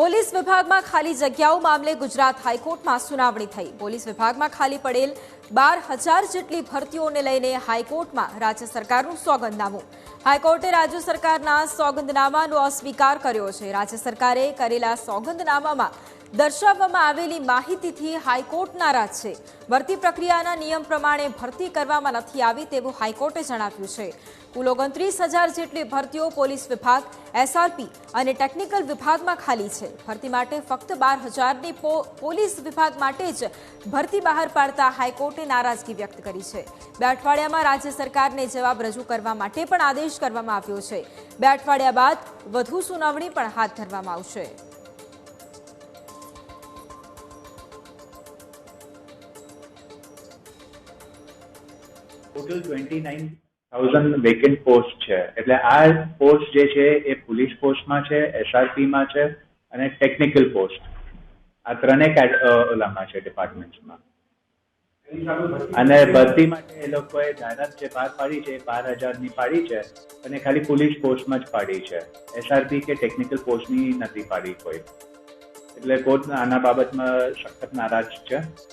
Police વિભાગમાં ખાલી જગ્યાઓ મામલે ગુજરાત હાઈકોર્ટમાં સુનાવણી થઈ. પોલીસ વિભાગમાં ખાલી પડેલ બાર હજાર જેટલી ભરતીઓને લઈને હાઈકોર્ટમાં રાજ્ય સરકારનું સોગંદનામું. હાઈકોર્ટે રાજ્ય સરકારના સોગંદનામાનો અસ્વીકાર કર્યો છે. રાજ્ય સરકારે કરેલા સોગંદનામામાં દર્શાવવામાં આવેલી માહિતીથી હાઈકોર્ટ નારાજ છે. ભરતી પ્રક્રિયાના નિયમ પ્રમાણે ભરતી કરવામાં નથી આવી તેવું હાઈકોર્ટે જણાવ્યું છે. કુલ ઓગણત્રીસ હજાર જેટલી ભરતીઓ પોલીસ વિભાગ, એસઆરપી અને ટેકનિકલ વિભાગમાં ખાલી છે. ભરતી માટે ફક્ત બાર હજારની પોલીસ વિભાગ માટે જ ભરતી બહાર પાડતા હાઈકોર્ટે નારાજગી વ્યક્ત કરી છે. બે અઠવાડિયામાં રાજ્ય સરકારને જવાબ રજૂ કરવા માટે પણ આદેશ કરવામાં આવ્યો છે. બે અઠવાડિયા બાદ વધુ સુનાવણી પણ હાથ ધરવામાં આવશે. Total twenty nine thousand vacant post છે. એટલે આ પોસ્ટ જે છે એ પોલીસ પોસ્ટમાં છે એસઆરપીમાં છે અને ટેકનિકલ પોસ્ટ આ ત્રણેય ઓલામાં છે ડિપાર્ટમેન્ટમાં અને ભરતી માટે એ લોકોએ જાહેરાત જે બહાર પાડી છે બાર હજારની પાડી છે અને ખાલી પોલીસ પોસ્ટમાં જ પાડી છે. એસઆરપી કે ટેકનિકલ પોસ્ટની નથી પાડી કોઈ. એટલે કોર્ટ આના બાબતમાં સખત નારાજ છે.